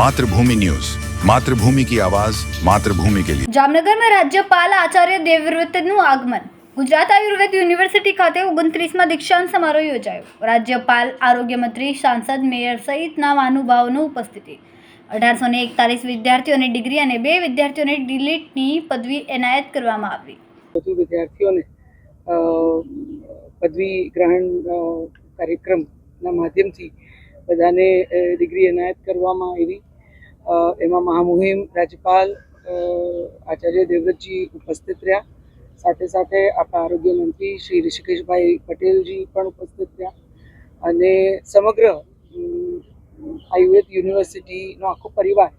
Mathrubhumi news. Mathrubhumi કી આવાજ માતૃભૂમિ કે લિયે જામનગરમાં રાજ્યપાલ આચાર્ય દેવવ્રતનું આગમન. ગુજરાત આયુર્વેદ યુનિવર્સિટી ખાતે ઓગણત્રીસમાં દીક્ષાંત સમારોહ યોજાયો. રાજ્યપાલ આરોગ્ય મંત્રી સાંસદ મેયર સહિતના મહાનુભાવોની ઉપસ્થિતિ. અઢારસો ને એકતાલીસ વિદ્યાર્થીઓને ડિગ્રી અને બે વિદ્યાર્થીઓને ડિલીટની પદવી એનાયત કરવામાં આવી. વધુ વિદ્યાર્થીઓને પદવી ગ્રહણ કાર્યક્રમના માધ્યમથી બધાને ડિગ્રી એનાયત કરવામાં આવી. એમાં મહામુહિમ રાજ્યપાલ આચાર્ય દેવવ્રતજી ઉપસ્થિત રહ્યા. સાથે સાથે આપણા આરોગ્ય મંત્રી શ્રી ઋષિકેશભાઈ પટેલજી પણ ઉપસ્થિત રહ્યા. અને સમગ્ર આયુર્વેદ યુનિવર્સિટીનો આખો પરિવાર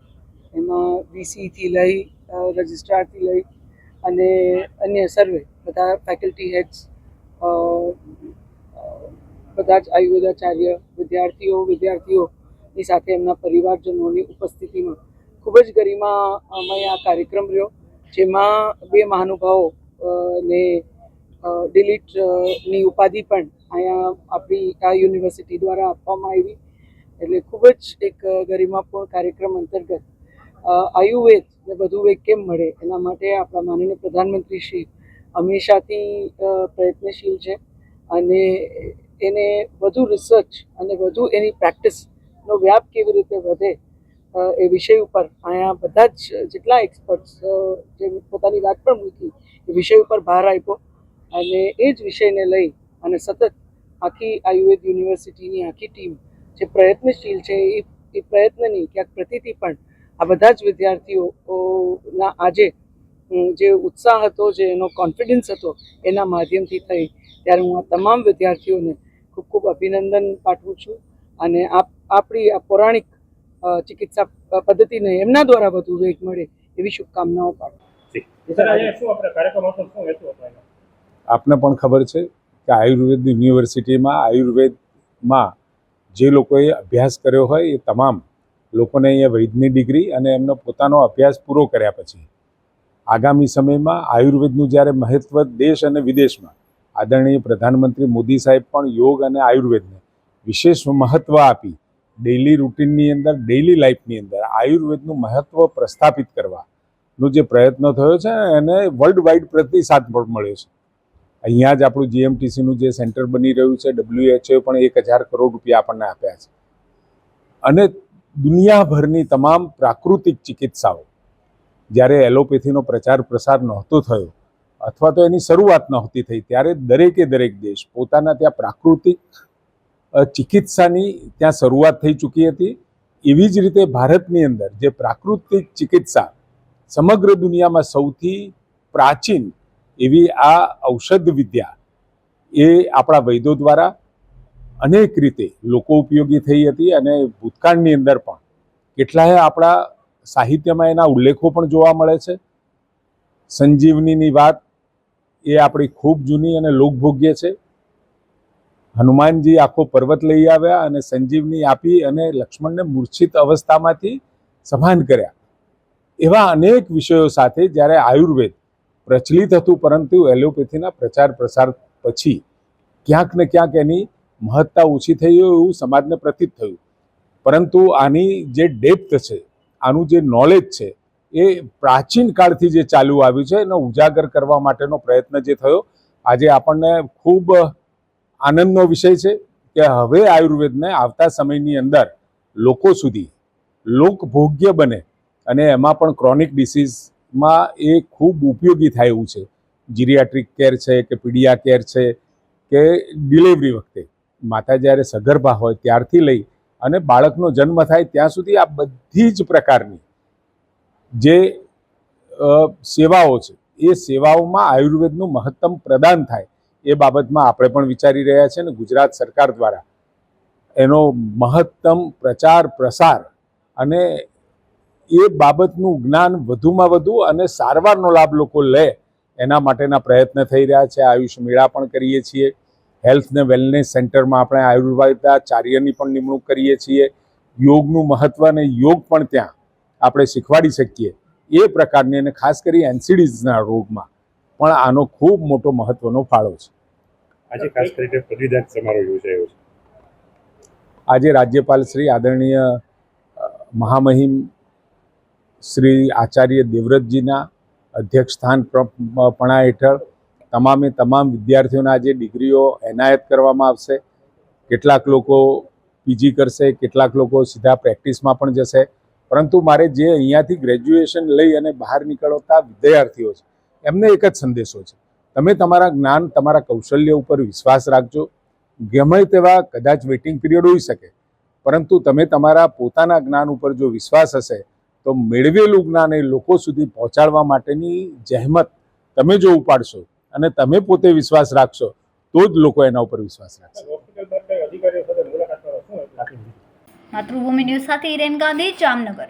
એમાં વીસીથી લઈ રજિસ્ટ્રારથી લઈ અને અન્ય સર્વે બધા ફેકલ્ટી હેડ્સ બધા જ આયુર્વેદાચાર્ય વિદ્યાર્થીઓ વિદ્યાર્થીઓની સાથે એમના પરિવારજનોની ઉપસ્થિતિમાં ખૂબ જ ગરિમામય આ કાર્યક્રમ રહ્યો, જેમાં બે મહાનુભાવો ને ડિલીટની ઉપાધિ પણ અહીંયા આપણી આ યુનિવર્સિટી દ્વારા આપવામાં આવી. એટલે ખૂબ જ એક ગરિમાપૂર્ણ કાર્યક્રમ અંતર્ગત આયુર્વેદ ને વધુ વેગ કેમ મળે એના માટે આપણા માનનીય પ્રધાનમંત્રી શ્રી હંમેશાથી પ્રયત્નશીલ છે. અને એને વધુ રિસર્ચ અને વધુ એની પ્રેક્ટિસનો વ્યાપ કેવી રીતે વધે એ વિષય ઉપર અહીંયા બધા જ જેટલા એક્સપર્ટ્સ જે પોતાની વાત પણ મૂકી, એ વિષય ઉપર ભાર આપ્યો અને એ જ વિષયને લઈ અને સતત આખી આયુર્વેદ યુનિવર્સિટીની આખી ટીમ જે પ્રયત્નશીલ છે, એ એ પ્રયત્નની ક્યાંક પ્રતિથી પણ આ બધા જ વિદ્યાર્થીઓના આજે જે ઉત્સાહ હતો, જે એનો કોન્ફિડન્સ હતો, એના માધ્યમથી થઈ. ત્યારે હું આ તમામ વિદ્યાર્થીઓને ખૂબ ખૂબ અભિનંદન પાઠવું છું અને આપ આપણી આ પૌરાણિક ચિકિત્સા પદ્ધતિને એમના દ્વારા વધુ વેગ મળે એવી શુભકામનાઓ એનો? આપને પણ ખબર છે કે આયુર્વેદ યુનિવર્સિટીમાં આયુર્વેદમાં જે લોકોએ અભ્યાસ કર્યો હોય એ તમામ લોકોને અહીંયા વૈદની ડિગ્રી અને એમનો પોતાનો અભ્યાસ પૂરો કર્યા પછી આગામી સમયમાં આયુર્વેદનું જ્યારે મહત્વ દેશ અને વિદેશમાં આદરણીય પ્રધાનમંત્રી મોદી સાહેબ પણ યોગ અને આયુર્વેદને વિશેષ મહત્ત્વ આપી ડેઇલી રૂટીનની અંદર ડેઇલી લાઈફની અંદર આયુર્વેદનું મહત્વ પ્રસ્થાપિત કરવાનો જે પ્રયત્ન થયો છે એને વર્લ્ડ વાઇડ પ્રતિસાદ પણ મળ્યો છે. અહીંયા જ આપણું જીએમટીસીનું જે સેન્ટર બની રહ્યું છે ડબ્લ્યુએચઓએ પણ એક હજાર કરોડ રૂપિયા આપણને આપ્યા છે. અને દુનિયાભરની તમામ પ્રાકૃતિક ચિકિત્સાઓ, જ્યારે એલોપેથીનો પ્રચાર પ્રસાર નહોતો થયો અથવા તો એની શરૂઆત નહોતી થઈ, ત્યારે દરેકે દરેક દેશ પોતાના ત્યાં પ્રાકૃતિક ચિકિત્સાની ત્યાં શરૂઆત થઈ ચૂકી હતી. એવી જ રીતે ભારતની અંદર જે પ્રાકૃતિક ચિકિત્સા સમગ્ર દુનિયામાં સૌથી પ્રાચીન એવી આ ઔષધ વિદ્યા એ આપણા વૈદો દ્વારા અનેક રીતે લોકો ઉપયોગી થઈ હતી અને ભૂતકાળની અંદર પણ કેટલાય આપણા સાહિત્યમાં એના ઉલ્લેખો પણ જોવા મળે છે. સંજીવનીની વાત એ આપણી ખૂબ જૂની અને લોકભોગ્ય છે. હનુમાનજી આખો પર્વત લઈ આવ્યા અને સંજીવની આપી અને લક્ષ્મણને મૂર્છિત અવસ્થામાંથી સભાન કર્યા. એવા અનેક વિષયો સાથે જ્યારે આયુર્વેદ પ્રચલિત હતું પરંતુ એલોપેથીના પ્રચાર પ્રસાર પછી ક્યાંક ને ક્યાંક એની મહત્તા ઓછી થઈ હોય એવું સમાજને પ્રતીત થયું. પરંતુ આની જે ડેપ્થ છે, આનું જે નોલેજ છે, એ પ્રાચીન કાળથી જે ચાલુ આવ્યું છે, એનો ઉજાગર કરવા માટેનો પ્રયત્ન જે થયો, આજે આપણને ખૂબ આનંદનો વિષય છે કે હવે આયુર્વેદને આવતા સમયની અંદર લોકો સુધી લોકભોગ્ય બને અને એમાં પણ ક્રોનિક ડિસીઝમાં એ ખૂબ ઉપયોગી થાય એવું છે. જીરિયાટ્રિક કેર છે કે પીડિયા કેર છે કે ડિલિવરી વખતે. માતા જ્યારે સગર્ભા હોય ત્યારથી લઈ અને બાળકનો જન્મ થાય ત્યાં સુધી આ બધી જ પ્રકારની જે સેવાઓ છે, એ સેવાઓમાં આયુર્વેદનું મહત્તમ પ્રદાન થાય. એ બાબતમાં આપણે પણ વિચારી રહ્યા છીએ અને ગુજરાત સરકાર દ્વારા એનો મહત્તમ પ્રચાર, પ્રસાર અને એ બાબતનું જ્ઞાન વધુમાં વધુ અને સારવારનો લાભ લોકો લે એના માટેના પ્રયત્ન થઈ રહ્યા છે. આયુષ મેળા પણ કરીએ છીએ. હેલ્થ ને વેલનેસ સેન્ટરમાં આપણે આયુર્વેદાચાર્યની પણ નિમણૂક કરીએ છીએ. યોગનું મહત્વ અને યોગ પણ ત્યાં આપણે શીખવાડી શકીએ. એ પ્રકારની અને ખાસ કરી એનસીડીઝના રોગમાં. પણ આનો ખૂબ મોટો મહત્વનો ફાળો છે. આજે ખાસ કરીને પદવીદાન સમારોહ યોજાયો છે. આજે રાજ્યપાલ શ્રી આદરણીય મહામહિમ શ્રી આચાર્ય દેવવ્રતજીના અધ્યક્ષસ્થાન સ્થાન પણા હેઠળ તમામે તમામ વિદ્યાર્થીઓના જે ડિગ્રીઓ એનાયત કરવામાં આવશે. કેટલાક લોકો પીજી કરશે કેટલાક લોકો સીધા પ્રેક્ટિસમાં પણ જશે. પરંતુ મારે જે અહીંયાથી ગ્રેજ્યુએશન લઈ અને બહાર નીકળતા વિદ્યાર્થીઓ છે એમને એક જ સંદેશો છે. તમે તમારા જ્ઞાન તમારા કૌશલ્ય ઉપર વિશ્વાસ રાખજો. ગમે તેવા કદાચ વેઇટિંગ પિરિયડ હોઈ શકે પરંતુ તમે તમારા પોતાના જ્ઞાન ઉપર જો વિશ્વાસ હશે તો મેળવેલું જ્ઞાન એ લોકો સુધી પહોંચાડવા માટેની જહેમત તમે જો ઉપાડશો અને તમે પોતે વિશ્વાસ રાખશો તો જ લોકો એના ઉપર વિશ્વાસ રાખશે? માતૃભૂમિ ન્યૂઝ સાથે ઇરેન ગાંધી જામનગર.